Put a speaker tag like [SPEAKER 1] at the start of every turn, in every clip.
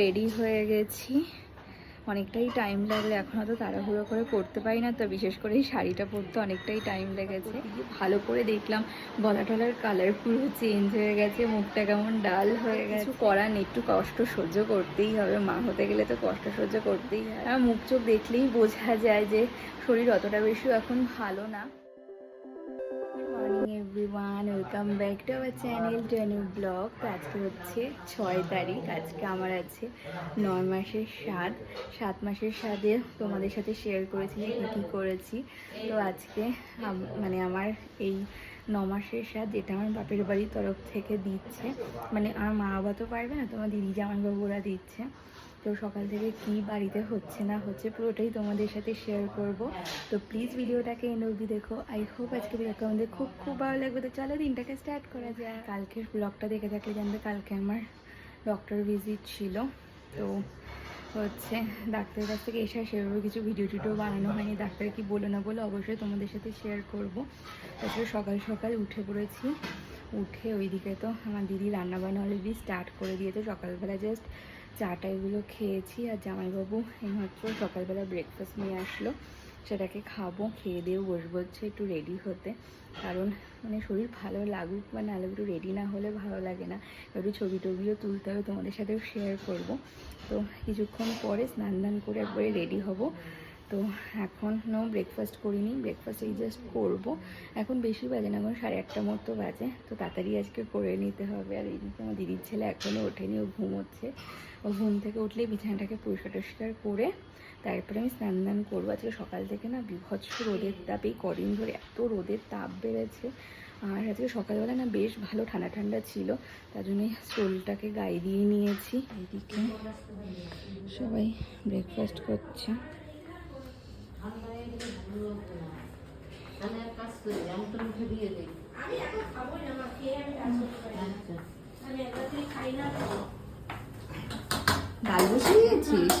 [SPEAKER 1] Ready হয়ে গেছি। অনেকটাই টাইম লাগলে এখন হয়তো তাড়াহুড়ো করে পড়তে পারি না তো বিশেষ করে এই শাড়িটা পরতে অনেকটাই টাইম লেগেছে। ভালো করে দেখলাম গলা টলার কালার পুরো চেঞ্জ হয়ে গেছে মুখটা কেমন ডাল হয়ে গেছে। নেই একটু কষ্ট সহ্য করতেই হবে মা হতে গেলে তো কষ্ট সহ্য করতেই হয়। আর মুখ চোখ দেখলেই বোঝা যায় যে শরীর অতটা বেশি এখন ভালো না। Morning everyone welcome back to our channel to new blog আজকে হচ্ছে ছয় তারিখ। আজকে আমার আছে নয় মাসের স্বাদ। সাত মাসের স্বাদে তোমাদের সাথে শেয়ার করেছি কী কী করেছি। তো আজকে মানে আমার এই ন মাসের স্বাদ যেটা আমার বাপের বাড়ির তরফ থেকে দিচ্ছে। মানে আমার মা বাবা তো পারবে না, তোমার দিদি জামাইবাবুরা দিচ্ছে। তো সকাল থেকে কি বাড়িতে হচ্ছে না হচ্ছে পুরোটাই তোমাদের সাথে শেয়ার করব। তো প্লিজ ভিডিওটাকে এন্ড অবধি দেখো। আই হোপ আজকে ভিডিওটা আমাদের খুব খুব ভালো লাগবে। তো চলো দিনটাকে স্টার্ট করা যায় কালকের ব্লগটা দেখে থাকলে জানবে কালকে আমার ডক্টর ভিজিট ছিল। তো হচ্ছে ডাক্তারের কাছ থেকে এসে সেভাবে কিছু ভিডিও টিডিও বানানো হয়নি। ডাক্তার কি বলো না বলো অবশ্যই তোমাদের সাথে শেয়ার করব। তারপরে সকাল সকাল উঠে পড়েছি। উঠে ওইদিকে তো আমার দিদি রান্না বান্না অলরেডি স্টার্ট করে দিয়েছে। সকালবেলা জাস্ট চাটা এগুলো খেয়েছি আর জামাইবাবু এইমাত্র সকালবেলা ব্রেকফাস্ট নিয়ে আসলো। সেটাকে খাব, খেয়ে দিয়ে বসবো হচ্ছে একটু রেডি হতে। কারণ মানে শরীর ভালো লাগুক বা না একটু রেডি না হলে ভালো লাগে না। একটু ছবি টবিও তুলতে হবে, তোমাদের সাথেও শেয়ার করব। তো কিছুক্ষণ পরে স্নান দান করে একবারে রেডি হব। তো এখনও ব্রেকফাস্ট করিনি ব্রেকফাস্ট এই জাস্ট করব। এখন বেশি বাজে না, এখন সাড়ে আটটা মতো বাজে। তো তাড়াতাড়ি আজকে করে নিতে হবে। আর এইদিকে আমার দিদির ছেলে এখনও ওঠেনি, ও ঘুমোচ্ছে। ও ঘুম থেকে উঠলে বিছানাটাকে পরিষ্কার টরিষ্কার করে তারপরে আমি স্নান দান করব। আজকে সকাল থেকে না বিভৎস রোদের তাপ, এই কদিন ধরে এত রোদের তাপ বেড়েছে। আর আজকে সকালবেলা না বেশ ভালো ঠান্ডা ঠান্ডা ছিল, তার জন্য স্টোলটাকে গায়ে দিয়ে নিয়েছি। এইদিকে সবাই ব্রেকফাস্ট করছে।
[SPEAKER 2] আমি এক কাজ করি আমি মুখে দিয়ে দিই
[SPEAKER 1] ডাল বসিয়ে দিয়েছিস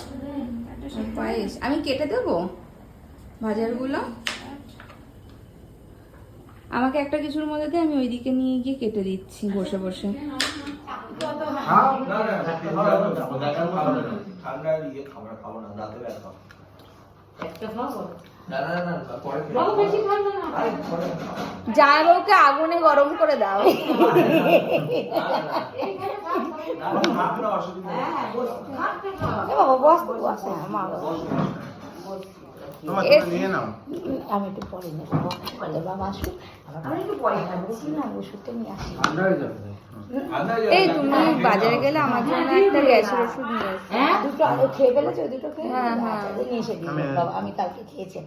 [SPEAKER 1] পায়েস আমি কেটে দেবো বাজারগুলো আমাকে একটা কিছুর মধ্যে দিয়ে আমি ওইদিকে নিয়ে গিয়ে কেটে দিচ্ছি বসে বসে
[SPEAKER 3] ঠান্ডা ইয়ে খাবার খাব না রাতে বেলা খাব
[SPEAKER 2] একটা খাব।
[SPEAKER 1] জামাইবাবুকে আগুনে গরম করে দাও
[SPEAKER 4] বাবা বস বস হ্যাঁ মা
[SPEAKER 3] তোমার
[SPEAKER 1] এ-
[SPEAKER 3] তুমি নিয়ে নাও
[SPEAKER 4] আমি একটু পরে নেব। বাবা আসুক। আমি একটু পরে না ওষুধটা নিয়ে আসি।
[SPEAKER 3] হয়ে হয়ে।
[SPEAKER 1] এই তুমি বাজারে গেলে আমার জন্য একটা গ্যাসের ওষুধ নিয়ে এসো।
[SPEAKER 4] হ্যাঁ? দুটো আলু খেয়ে ফেলেছো? দুটো খেয়ে
[SPEAKER 1] হ্যাঁ, হ্যাঁ।
[SPEAKER 4] আচ্ছা, নিয়ে এসে দিই বাবা আমি কালকে খেয়েছি।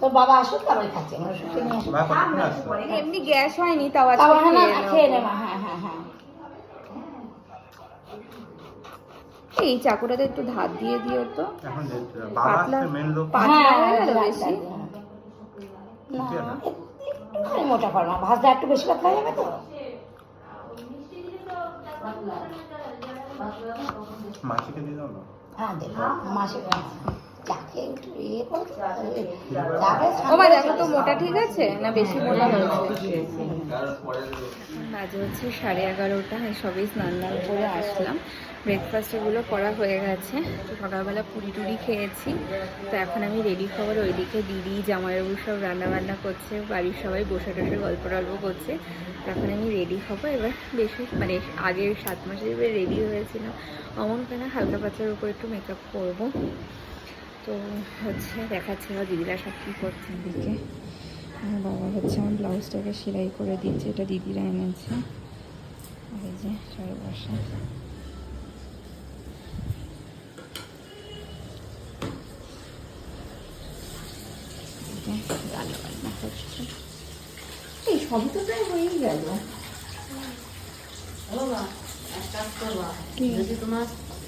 [SPEAKER 4] তোর বাবা আসুক তারপরে খাচ্ছি। আমার ওষুধটা নিয়ে আসুক?
[SPEAKER 1] এমনি গ্যাস হয়নি তাও আজকে
[SPEAKER 4] হ্যাঁ
[SPEAKER 1] খেয়ে
[SPEAKER 4] নেবা। হ্যাঁ হ্যাঁ হ্যাঁ।
[SPEAKER 1] এই চাকুটাতে একটু ধার দিয়ে দিও তো। পাতলা- পাতলা
[SPEAKER 4] হ্যাঁ,
[SPEAKER 1] হয়ে গেল
[SPEAKER 4] হ্যাঁ,
[SPEAKER 1] বেশি?
[SPEAKER 4] না মোটা ভাজটা একটু বেশি পাতলা যাবে তো।
[SPEAKER 3] মাসিকে দিয়ে দাও না।
[SPEAKER 4] হ্যাঁ দেখো
[SPEAKER 1] তো মোটা ঠিক আছে? না বেশি মোটা হয়েছে? বাজে হচ্ছে সাড়ে এগারোটা সবই স্নান দান করে আসলাম। ব্রেকফাস্ট এগুলো করা হয়ে গেছে। তো সকালবেলা পুরি টুরি খেয়েছি। তো এখন আমি রেডি খবর ওইদিকে দিদি, জামাইবাবু সব রান্নাবান্না করছে, বাড়ির সবাই বসে টসে গল্প টল্প করছে। তো এখন আমি রেডি হব। এবার বেশি মানে আগের সাত মাসে এবার রেডি হয়েছিল। অমন কেন হালকা পাচার উপর একটু মেকআপ করব। তো হচ্ছে দেখাচ্ছে আমার দিদিরা সব কী করছে দিকে আমার বাবা হচ্ছে আমার ব্লাউজটাকে সেলাই করে দিচ্ছে, এটা দিদিরা এনেছে। এই যে, সবাই বসে। এই যে রান্না হচ্ছে এই সবই তো প্রায় হয়েই গেল?
[SPEAKER 2] যদি তোমার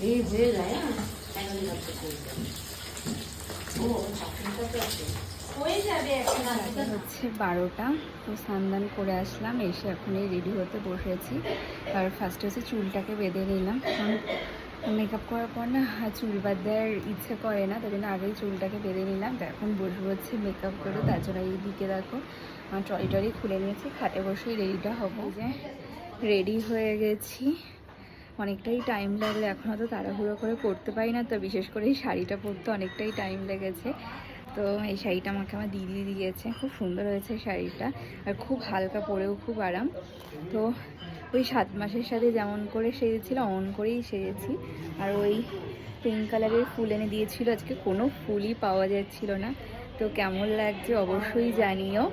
[SPEAKER 2] এই হয়ে যায় হ্যাঁ
[SPEAKER 1] এখন হচ্ছে বারোটা। তো স্নান করে আসলাম এসে এখনই রেডি হতে বসেছি। আর ফার্স্টে হচ্ছে চুলটাকে বেঁধে নিলাম। মেকআপ করার পর না আর চুল বাদ দেওয়ার ইচ্ছে করে না তাই জন্য আগেই চুলটাকে বেঁধে নিলাম। তো এখন বসবো হচ্ছে মেকআপ করে তার জন্য এই দিকে দেখো আমার ট্রলি টলি খুলে নিয়েছি খাটে বসেই রেডিটা হব। যে। রেডি হয়ে গেছি। অনেকটাই টাইম লাগলে এখন হয়তো তাড়াহুড়ো করে পরতে পারি না তো বিশেষ করে এই শাড়িটা পরতে অনেকটাই টাইম লেগেছে। তো এই শাড়িটা আমাকে আমার দিদি দিয়েছে খুব সুন্দর হয়েছে শাড়িটা আর খুব হালকা পরেও খুব আরাম। তো ওই সাত মাসের সাথে যেমন করে সেজেছিল, অমন করেই সেজেছি। আর ওই পিঙ্ক কালারের ফুল এনে দিয়েছিল। আজকে কোনো ফুলই পাওয়া যাচ্ছিল না। তো কেমন লাগছে অবশ্যই জানিও।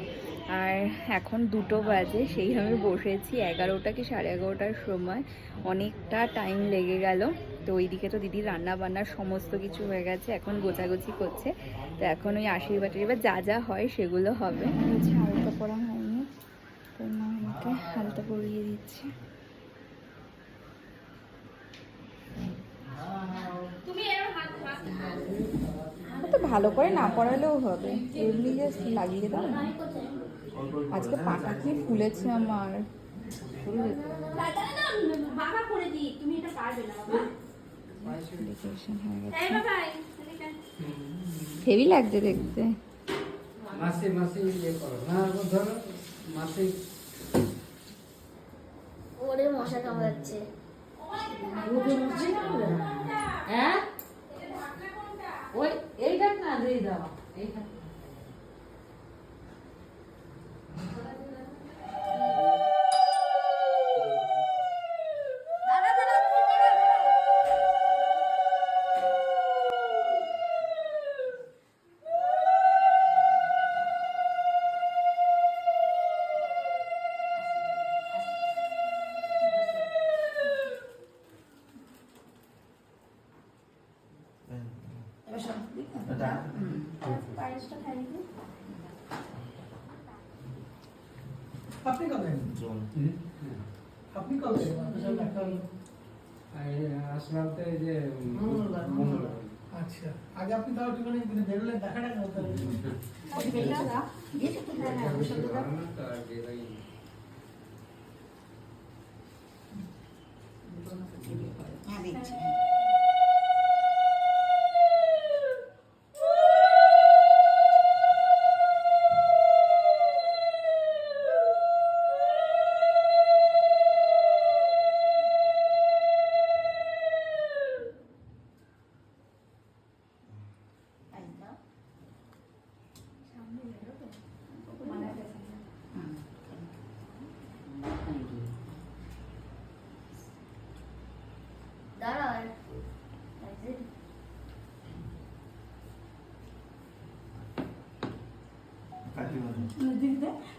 [SPEAKER 1] আর এখন দুটো বাজে সেইভাবে বসেছি এগারোটা কি সাড়ে এগারোটার সময়। অনেকটা টাইম লেগে গেল। তো ওইদিকে তো দিদি রান্না বান্নার সমস্ত কিছু হয়ে গেছে, এখন গোছাগুছি করছে। তো এখন ওই আশীর্বাদ টাশীর্বাদ যা যা হয় সেগুলো হবে। তো আমাকে হালকা পরিয়ে দিচ্ছে। তো ভালো করে না পড়ালেও হবে। এমনি জাস্ট লাগিয়ে দাও না। আজকে পাটা কি ফুলেছে আমার। হয়ে। হেভি লাগছে দেখতে।
[SPEAKER 5] মাসে মাসে ইয়ে করো। না ধরো মাসে
[SPEAKER 4] মশা কামড়াচ্ছে
[SPEAKER 2] হ্যাঁ? ওই এইটা না দিয়ে দাও এইটা।
[SPEAKER 6] আপনি কবে আপনি কবে আপনার সাথে দেখা হলো?
[SPEAKER 5] আসলাম তো এই যে
[SPEAKER 2] মঙ্গলবার, মঙ্গলবার।
[SPEAKER 6] আচ্ছা আগে আপনি তাও একটুখানি বেরোলে দেখাটা কেমন তাহলে?
[SPEAKER 5] তো আর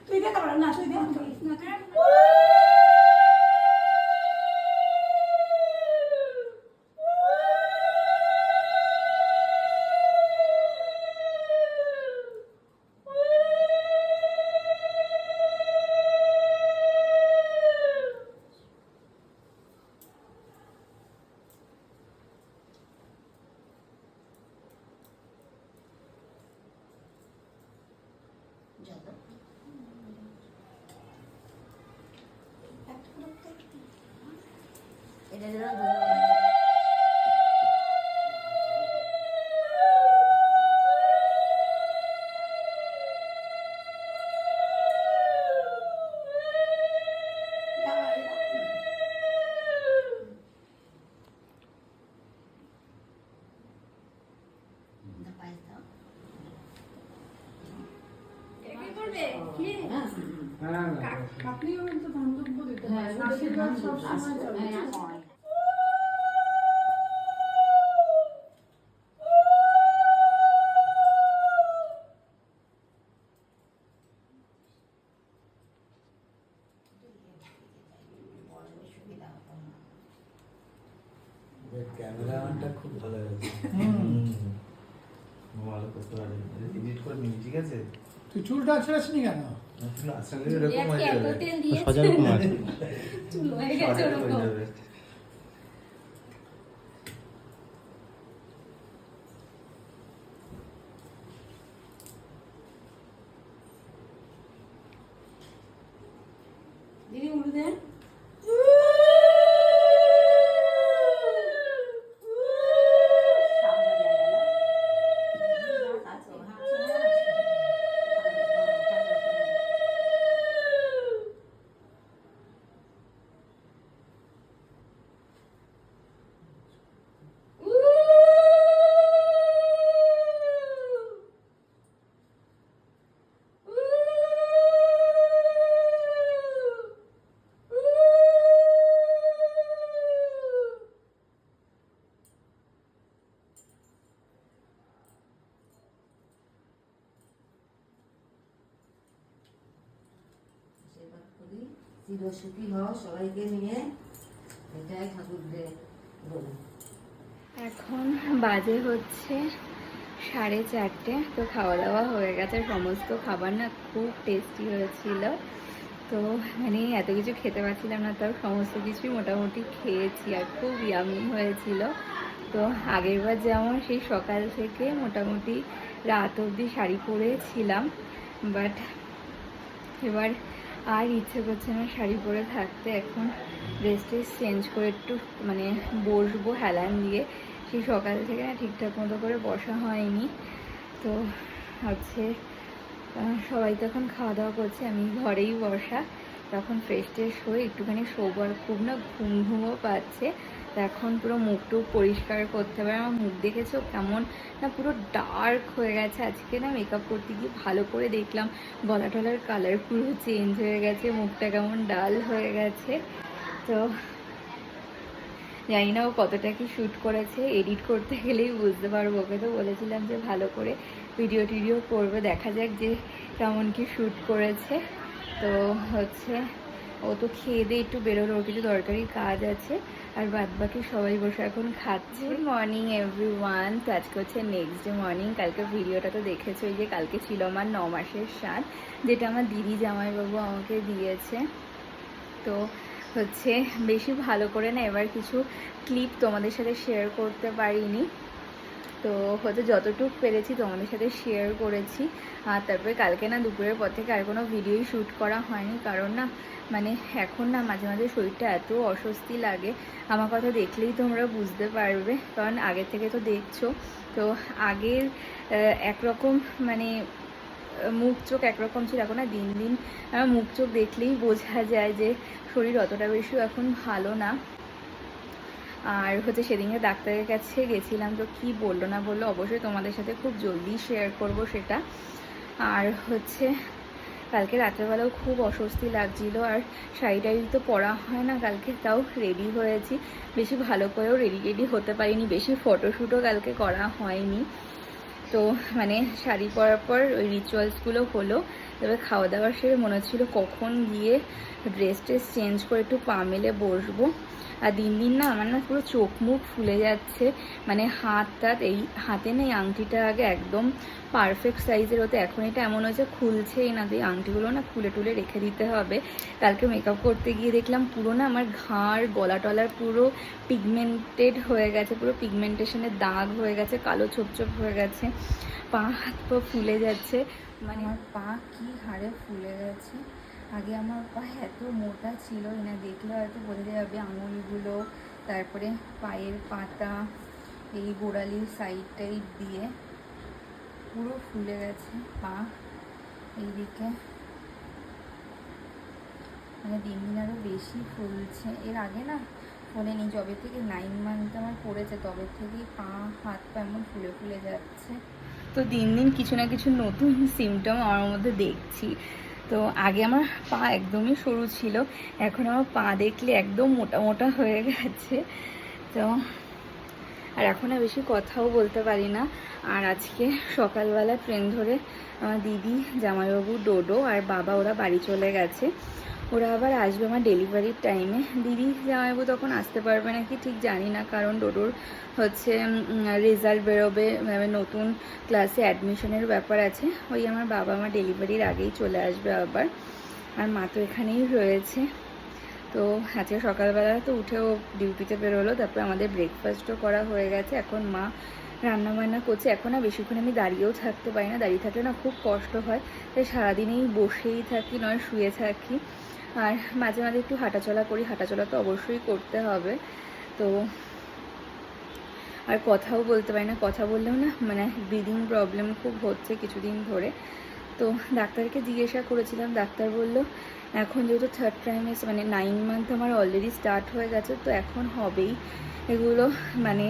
[SPEAKER 7] তুই দে তারপরে না তুই দে
[SPEAKER 4] এটা যেন ধন্যবাদ
[SPEAKER 5] হ্যাঁ
[SPEAKER 7] আপনিও কিন্তু ধনযোগ্য দিতে আশীর্বাদ সবসময়
[SPEAKER 8] ক্যামেরাটা খুব ভালো হয়েছে ভালো করতে পারে। এডিট করে নিবি ঠিক আছে?
[SPEAKER 6] তুই চুলটা ছেড়েছিনি কেন?
[SPEAKER 8] আসলে এরকম হয়ে
[SPEAKER 2] হও সবাইকে নিয়ে এটাই ঠাকুরদের
[SPEAKER 1] এখন বাজে হচ্ছে সাড়ে চারটে, তো খাওয়া দাওয়া হয়ে গেছে। সমস্ত খাবার না খুব টেস্টি হয়েছিল। তো মানে এত কিছু খেতে পারছিলাম না, তাও সমস্ত কিছুই মোটামুটি খেয়েছি আর খুব ইয়ামি হয়েছিল। তো আগেরবার যেমন সেই সকাল থেকে মোটামুটি রাত অবধি শাড়ি পরেছিলাম বাট এবার আর ইচ্ছে করছে না শাড়ি পরে থাকতে। এখন ড্রেসটা চেঞ্জ করে একটু মানে বসবো হেলান দিয়ে। সেই সকাল থেকে না ঠিকঠাক মতো করে বসা হয়নি। তো হচ্ছে সবাই তখন খাওয়া দাওয়া করছে, আমি ঘরেই বসা। তখন ফ্রেশ ট্রেশ হয়ে একটুখানি শোবার খুব না ঘুম ঘুমও পাচ্ছে। তো এখন পুরো মুখটুক পরিষ্কার করতে হবে। আমার মুখ দেখেছ কেমন? না পুরো ডার্ক হয়ে গেছে। আজকে না মেকআপ করতে গিয়ে ভালো করে দেখলাম। গলা টলার কালার পুরো চেঞ্জ হয়ে গেছে। মুখটা কেমন ডাল হয়ে গেছে। তো জানি না ও কতটা কি শ্যুট করেছে। এডিট করতে গেলেই বুঝতে পারব। ওকে তো বলেছিলাম যে ভালো করে ভিডিও টিডিও করবে। দেখা যাক যে কেমন কি শ্যুট করেছে। তো হচ্ছে ও তো খেয়ে দিয়ে একটু বেরোলো কিছু দরকারি কাজ আছে, আর বাদ বাকি সবাই বসে এখন খাচ্ছে। মর্নিং এভরি ওয়ান তো আজকে হচ্ছে নেক্সট ডে মর্নিং কালকে ভিডিওটা তো দেখেছ যে কালকে ছিল আমার ন মাসের স্বাদ যেটা আমার দিদি জামাইবাবু আমাকে দিয়েছে। তো হচ্ছে বেশি ভালো করে না এবার কিছু ক্লিপ তোমাদের সাথে শেয়ার করতে পারিনি। তো হয়তো যতটুকু পেরেছি তোমাদের সাথে শেয়ার করেছি। আর তারপরে কালকে না দুপুরের পর থেকে আর কোনো ভিডিওই শ্যুট করা হয়নি। কারণ না মানে এখন না মাঝে মাঝে শরীরটা এত অস্বস্তি লাগে। আমার কথা দেখলেই তোমরা বুঝতে পারবে। কারণ আগে থেকে তো দেখছ। তো আগের একরকম মানে মুখ চোখ একরকম ছিল। এখন না দিন দিন মুখ চোখ দেখলেই বোঝা যায় যে শরীর অতটা বেশিও এখন ভালো না। আর হচ্ছে সেদিনকে ডাক্তারের কাছে গেছিলাম, তো কি বলল না বলল অবশ্যই তোমাদের সাথে খুব জলদি শেয়ার করব সেটা। আর হচ্ছে কালকে রাত্রেবেলাও খুব অস্বস্তি লাগছিল, আর শাড়ি টাড়ি তো পরা হয় না কালকে, তাও রেডি হয়েছি। বেশি ভালো করেও রেডি রেডি হতে পারিনি, বেশি ফটোশ্যুটও কালকে করা হয়নি। তো মানে শাড়ি পরার পর ওই রিচুয়ালসগুলো হলো তবে খাওয়া দাওয়া সেরে মনে হচ্ছিল কখন গিয়ে ড্রেস ট্রেস চেঞ্জ করে একটু পা মেলে বসবো। আর দিন দিন না আমার না পুরো চোখ মুখ ফুলে যাচ্ছে। মানে হাত টাত এই, হাতে না এই আংটিটা আগে একদম পারফেক্ট সাইজের হতো, এখন এটা এমন হয়েছে খুলছেই না এই আংটিগুলো না খুলে টুলে রেখে দিতে হবে। কালকে মেকআপ করতে গিয়ে দেখলাম পুরো না আমার ঘাড়, গলা টলার পুরো পিগমেন্টেড হয়ে গেছে, পুরো পিগমেন্টেশনের দাগ হয়ে গেছে, কালো ছোপ ছোপ হয়ে গেছে। পা হাত পা ফুলে যাচ্ছে। মানে আমার পা কি হারে ফুলে গেছে। আগে আমার পা এত মোটা ছিল না দেখলে হয়তো বোঝা যাবে আঙুলগুলো, তারপরে পায়ের পাতা, এই গোড়ালির সাইড টাইড দিয়ে পুরো ফুলে গেছে পা, এইদিকে। মানে দিন দিন আরও বেশি ফুলছে। এর আগে না ফোলেনি যবে থেকে নাইন মান্থ আমার পড়েছে, তবে থেকেই পা, হাত পা এমন ফুলে ফুলে যাচ্ছে। তো দিন দিন কিছু না কিছু নতুন সিমটম আমার মধ্যে দেখছি। তো আগে আমার পা একদমই সরু ছিল, এখন আমার পা দেখলে একদম মোটা মোটা হয়ে গেছে। তো, আর এখন আর বেশি কথাও বলতে পারি না। আর আজকে সকালবেলা ট্রেন ধরে আমার দিদি, জামাইবাবু, ডোডো আর বাবা ওরা বাড়ি চলে গেছে। ওরা আবার আসবে আমার ডেলিভারির টাইমে দিদি জামাইবাবু তখন আসতে পারবে নাকি ঠিক জানি না, কারণ ডোডোর হচ্ছে রেজাল্ট বেরোবে মানে নতুন ক্লাসে অ্যাডমিশনের ব্যাপার আছে। ওই আমার বাবা আমার ডেলিভারির আগেই চলে আসবে আবার। আর মা তো এখানেই রয়েছে। তো আজকে সকালবেলা তো উঠেও ডিউটিতে বেরোলো, তারপরে আমাদের ব্রেকফাস্টও করা হয়ে গেছে। এখন মা রান্না বান্না করছে। এখন না বেশিক্ষণ আমি দাঁড়িয়েও থাকতে পারি না। দাঁড়িয়ে থাকলে না খুব কষ্ট হয়। তাই সারাদিনেই বসেই থাকি, নয় শুয়ে থাকি। আর মাঝে মাঝে একটু হাঁটাচলা করি, হাঁটাচলা তো অবশ্যই করতে হবে। তো আর কথাও বলতে পারি না, কথা বললেও না মানে ব্রিদিং প্রবলেম খুব হচ্ছে কিছুদিন ধরে। তো ডাক্তারকে জিজ্ঞাসা করেছিলাম, ডাক্তার বলল, এখন যেহেতু থার্ড ট্রাইমেস মানে নাইন মান্থ আমার অলরেডি স্টার্ট হয়ে গেছে, তো এখন হবেই। এগুলো মানে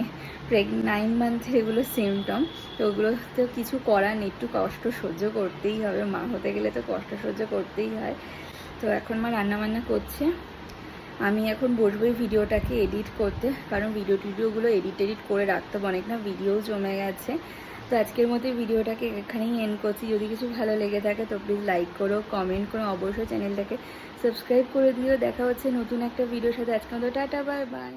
[SPEAKER 1] প্রেগ নাইন মান্থে এগুলো সিমটম তো ওগুলোতে কিছু করার নেই, একটু কষ্ট সহ্য করতেই হবে। মা হতে গেলে তো কষ্ট সহ্য করতেই হয়। তো এখন মা রান্নাবান্না করছে। আমি এখন বসবো এই ভিডিওটাকে এডিট করতে, কারণ ভিডিও টিডিওগুলো এডিট এডিট করে রাখতে হবে অনেক না ভিডিও জমে গেছে। তো আজকের মতো ভিডিওটাকে এখানেই এন্ড করছি। যদি কিছু ভালো লেগে থাকে তো প্লিজ লাইক করো কমেন্ট করো, অবশ্যই চ্যানেলটাকে সাবস্ক্রাইব করে দিও। দেখা হচ্ছে নতুন একটা ভিডিওর সাথে। আজকে মতো টাটা বাই বাই